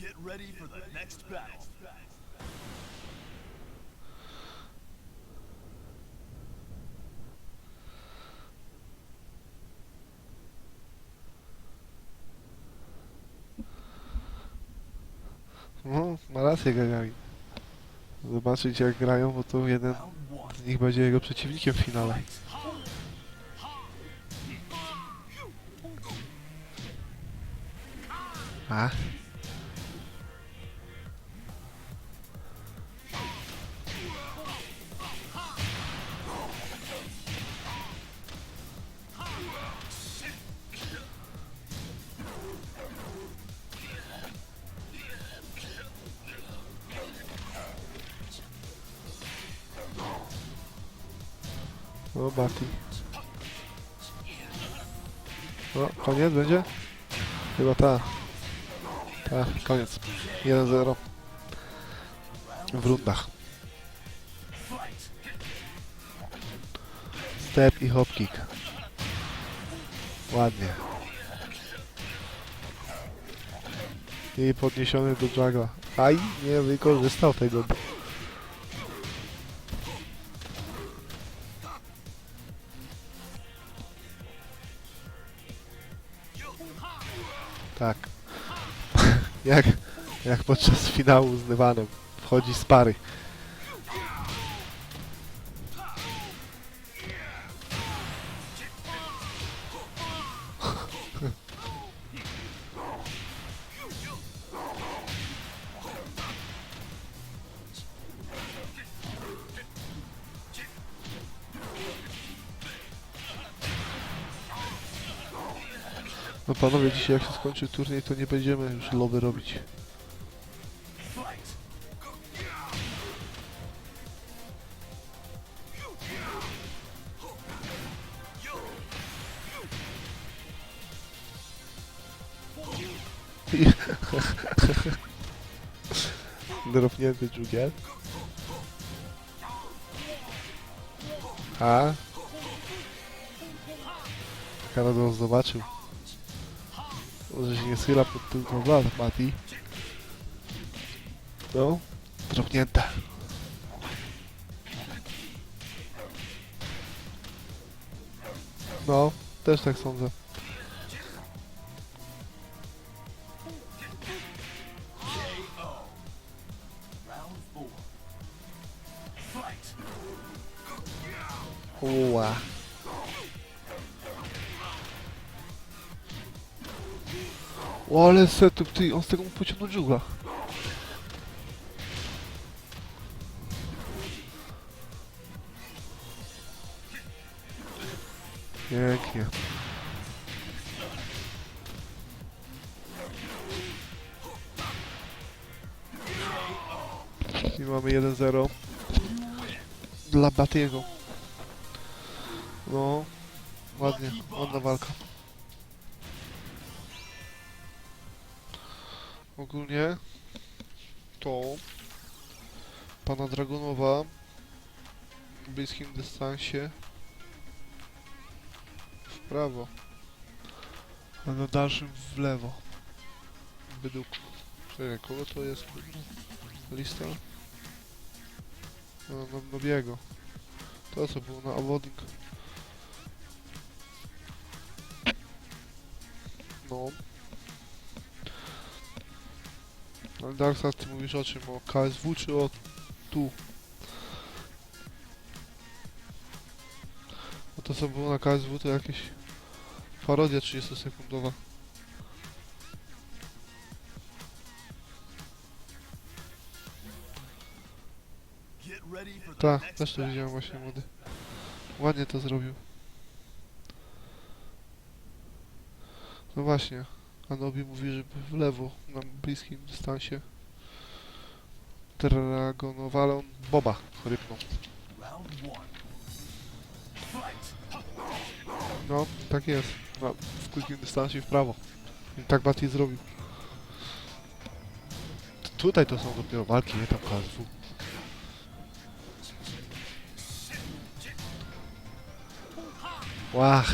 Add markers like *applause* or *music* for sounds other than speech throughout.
Get ready for the next battle. No, ma rację Gagarin. Zobaczyć jak grają, bo to jeden z nich będzie jego przeciwnikiem w finale. A? O, Bati. O, koniec będzie? Chyba ta. Ta, koniec. 1-0. W rundach. Step i hop kick. Ładnie. I podniesiony do juggla. Aj, nie wykorzystał tego. Tak. *laughs* jak, jak podczas finału z. Wchodzi z pary. No panowie, dzisiaj jak się skończy turniej, to nie będziemy już loby robić. *laughs* Dropnięty dżugiel. A? Karadon zobaczył. Może się nie schyla pod tyłką lat, Mati. No, dropnięte. No, też tak sądzę. Round O, ale setup, ty, on z tego mógł pociągnąć dżungla. Pięknie. I mamy 1-0 dla Batiego. No, ładnie, ładna walka. Ogólnie to pana Dragonowa w bliskim dystansie w prawo, a na dalszym w lewo. Według Czekaj, kogo to jest? Lista? No, no, Nobiego. To co było na Awoding. No. Ale Darkseid, ty mówisz o czym? O KSW czy o tu? No to co było na KSW to jakieś parodia 30 sekundowa. Get ready for the Tak, next też to widziałem właśnie młody. Ładnie to zrobił. No właśnie, Anobi mówi, żeby w lewo na bliskim dystansie. Dragonowa, ale on Boba rypnął. Round one. Fight. No, tak jest. No, w krótkim dystansie w prawo. I tak Bati zrobił. Tutaj to są dopiero walki, nie tam KSW. Łach,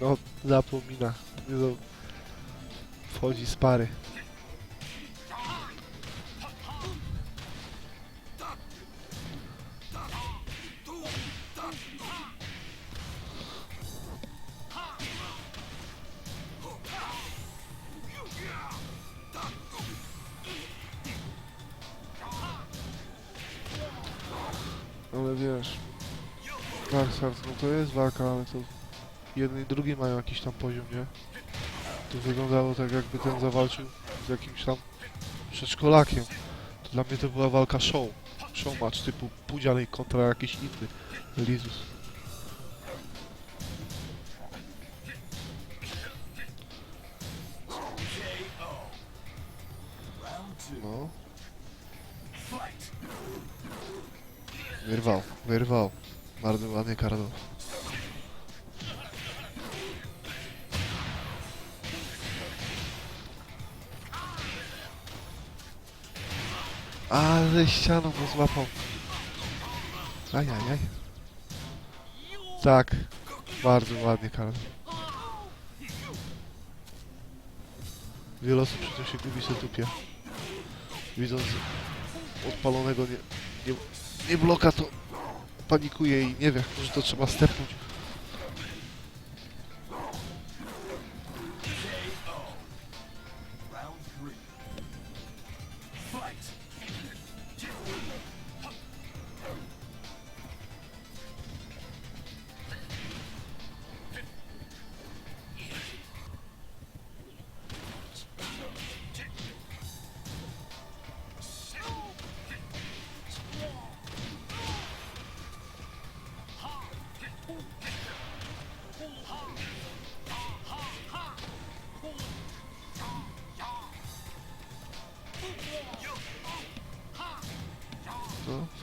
no zapomina. Nie za- odchodzi z pary. Ale wiesz, Dark Souls, no to jest walka, ale to jeden i drugi mają jakiś tam poziom, nie? To wyglądało tak jakby ten zawalczył z jakimś tam przedszkolakiem. To dla mnie to była walka show. Show match typu Pudzianej kontra jakiś inny. Lizus. No, wyrwał, wyrwał. Bardzo ładnie. Ale ścianą go złapał. Ajajaj. Tak, bardzo ładnie Karol. Wiele osób przy tym się gubi sobie dupie. Widząc odpalonego nie, nie, nie bloka to panikuje i nie wie, że to trzeba stepnąć.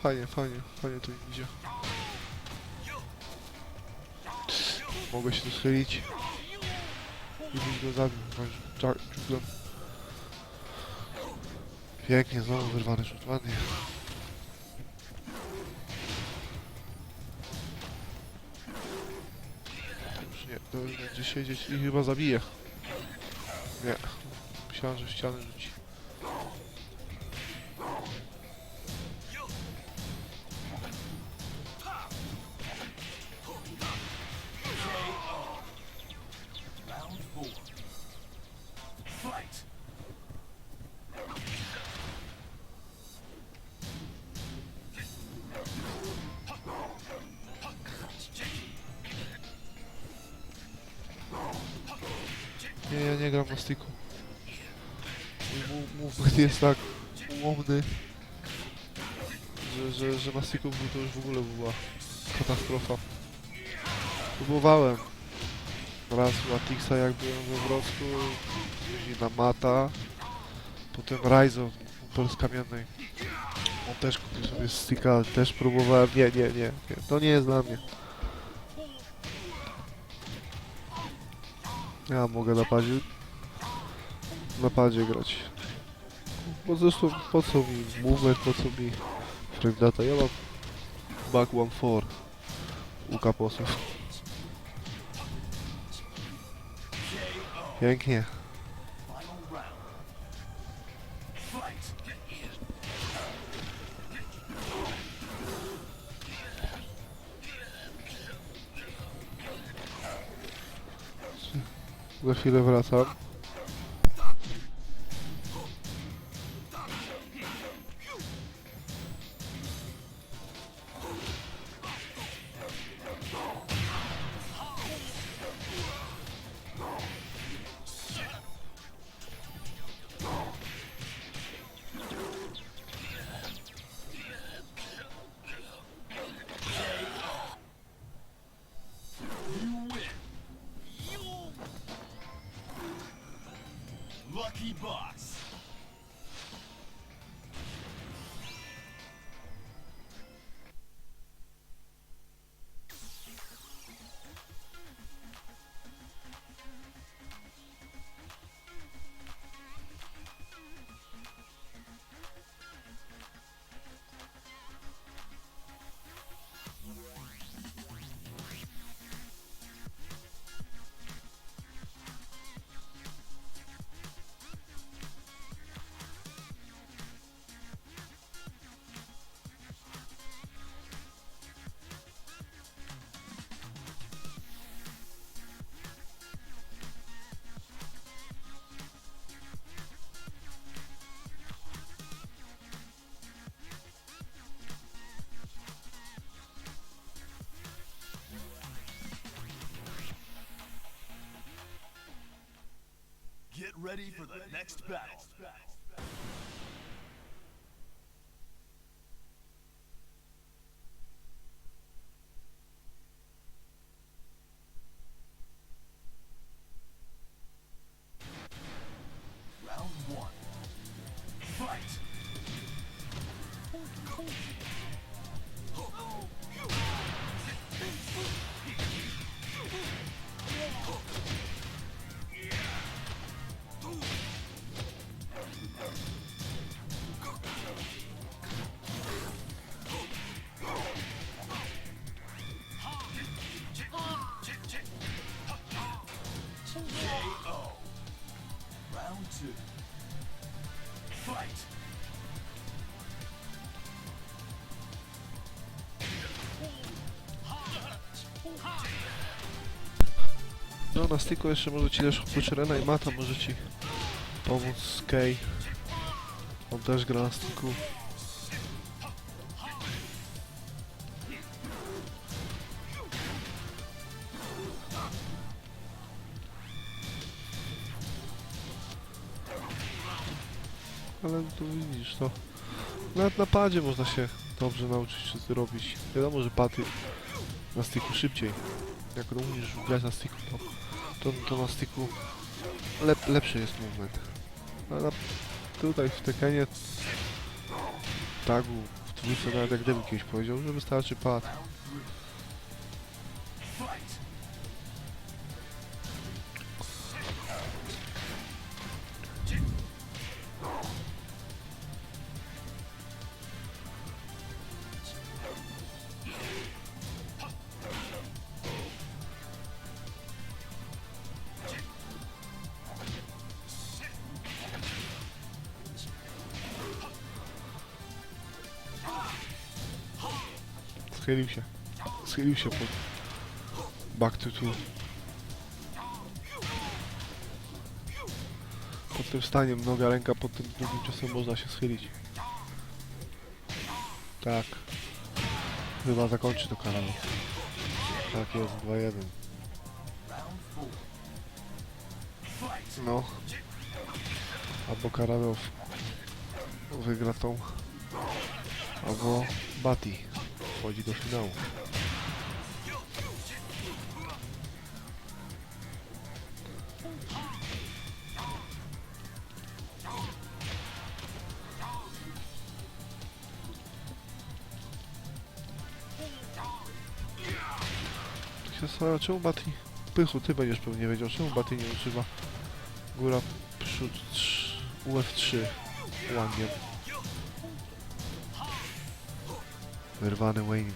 Fajnie, fajnie, fajnie to idzie. Mogę się tu schylić i byś go zabił. Dża- dżuglem. Pięknie, znowu wyrwany rzut, ładnie. Nie, to już będzie siedzieć i chyba zabije. Nie, myślałem, że w ścianę rzuci. Że, że, że był to już w ogóle była katastrofa. Próbowałem. Raz u Atixa jak byłem we Wrocku, później na Mata, potem Raizo z kamiennej. On też kupił sobie sticka, też próbowałem. Nie, nie, nie, nie. To nie jest dla mnie. Ja mogę na padzie, na padzie grać. Bo zresztą po co mi movement, po co mi frame data? Ja mam back one four u kaposów. Pięknie. Za chwilę wracam. Ready for the next battle. No na styku jeszcze może ci też oprócz Rena i Mata może ci pomóc Kay. On też gra na styku. Nawet na padzie można się dobrze nauczyć coś robić. Wiadomo, że paty na styku szybciej. Jak umiesz grać na styku, to, to, to na styku lep, lepszy jest movement. A na, tutaj w Tekenie tagu w dwójce nawet jak Devil kiedyś powiedział, że wystarczy pad. Schylił się. Schylił się pod back to two. Pod tym staniem noga, ręka pod tym drugim czasem można się schylić. Tak. Chyba zakończy to kanał. Tak jest, 2-1. Round four. Fight! No. Albo Karanow wygra tą, albo Bati wchodzi do finału. Się zastanawiam, czemu Bati... Pychu, ty będziesz pewnie wiedział, czemu Bati nie używa góra przód trz- UF3 łangiem. Wyrwany Wayne.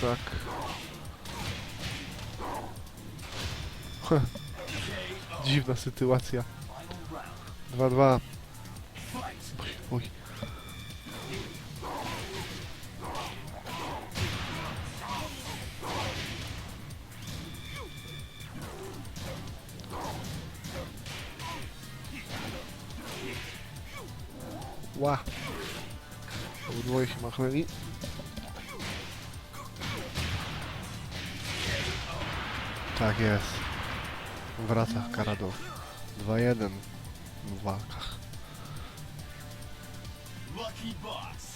Tak. *laughs* Dziwna sytuacja. Final round. 2-2. Machnęli. Tak jest. Wraca Karado. 2-1 w walkach. Lucky Box!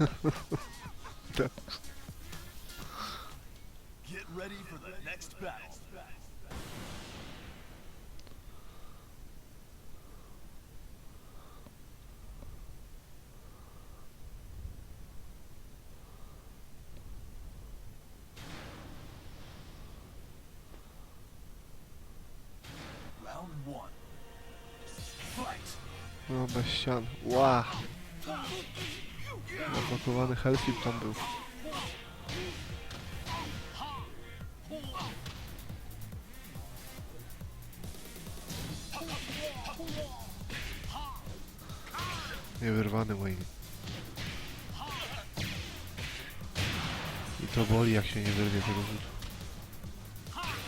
Get ready for the next battle. Round one. Fight. Oh my ścian. Wow. Zablokowany Hellflip tam był. Niewyrwany Wayne. I to boli jak się nie wyrwie tego rzutu.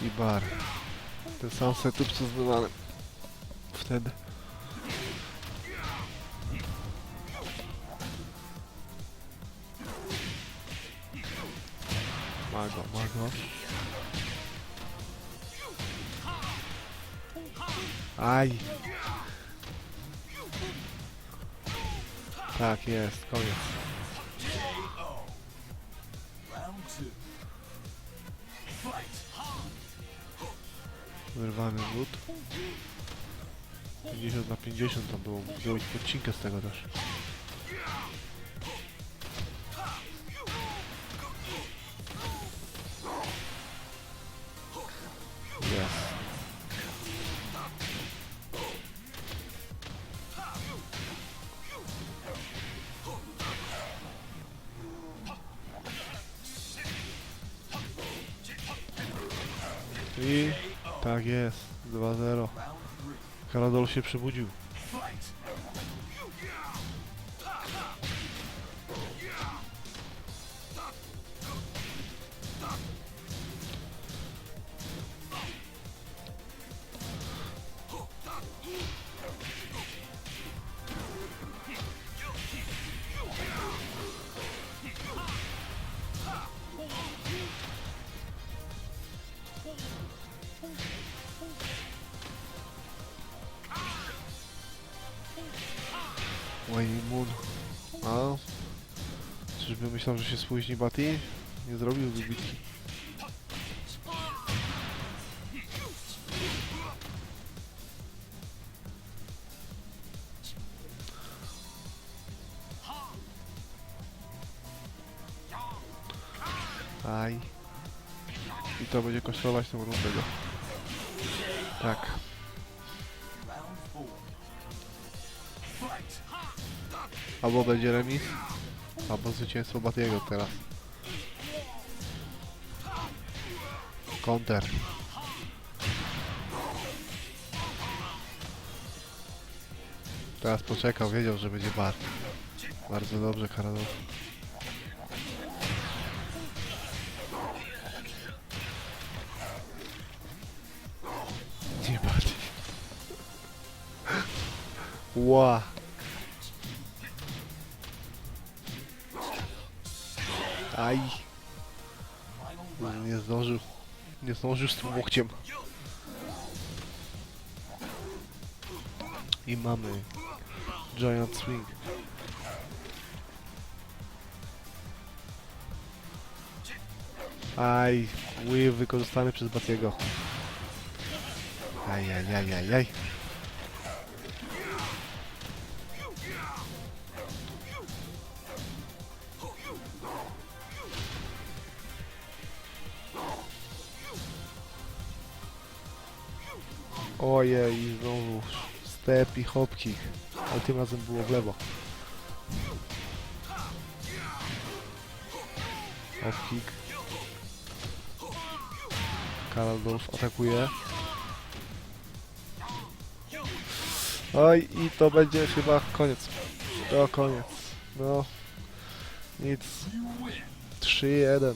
I bar. Ten sam setup co z. Wtedy. Mago, mago. Aj! Tak jest, koniec. Wyrwany rzut. 50 na 50 to było. Zrobić podcinkę z tego też. Karadol się przebudził. Moon. A? Czyżby myślał, że się spóźni Batty? Nie zrobił wybitki. Aj. I to będzie kosztować tą rundę. Tak. Albo będzie remis, albo zwycięstwo Batiego teraz. Counter. Teraz poczekał, wiedział, że będzie bar. Bardzo dobrze, Karol. Nie bardziej. *laughs* Ła. Aj. Final Nie, zdążył. Nie zdążył z tym łokciem. I mamy Giant Swing. Aj, whip wykorzystany przez Batiego. Aj, aj, aj, aj, aj. Ojej, i znowu step i hopki. Ale tym razem było w lewo. Hopkick. Karol Dolph atakuje. Oj, i to będzie chyba koniec. To koniec. No, nic. You win. 3-1.